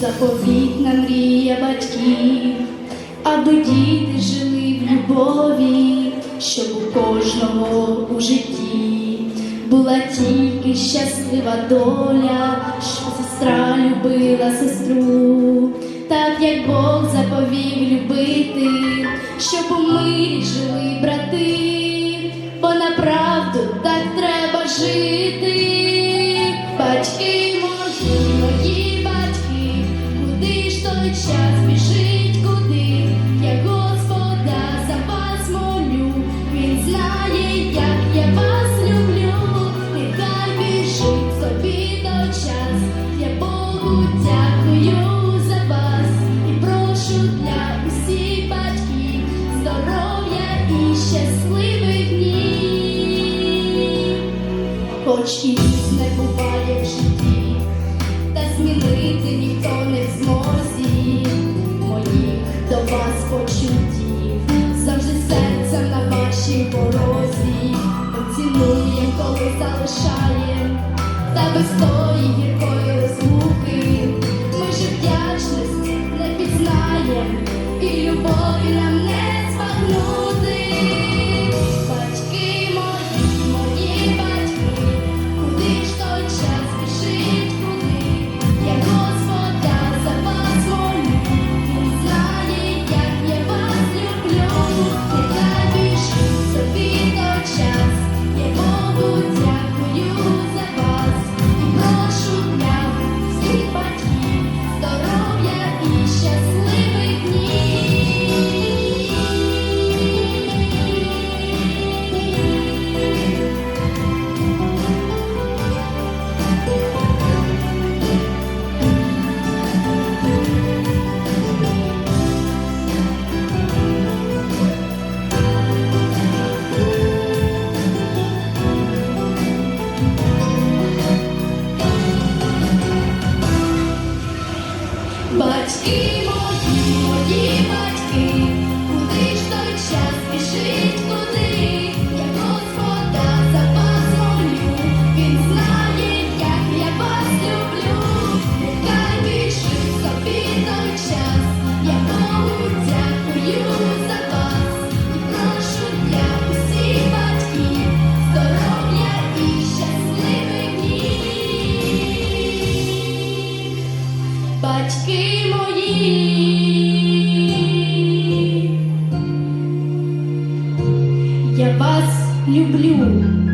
заповітна мрія батьків, аби діти жили в любові, щоб у кожного у житті була тільки щаслива доля, щоб сестра любила сестру, так як Бог заповів любити, щоб у мирі жили брати, бо направду так треба жити. Батьки Хоч і не буває в житті, та змінити ніхто не в змозі порозі, поцілуєм, коли залишає, та без тої гіркої розлуки, ми же вдячність не пізнає і любові нам Батьки мої, мої. батьки, Батьки мої, я вас люблю.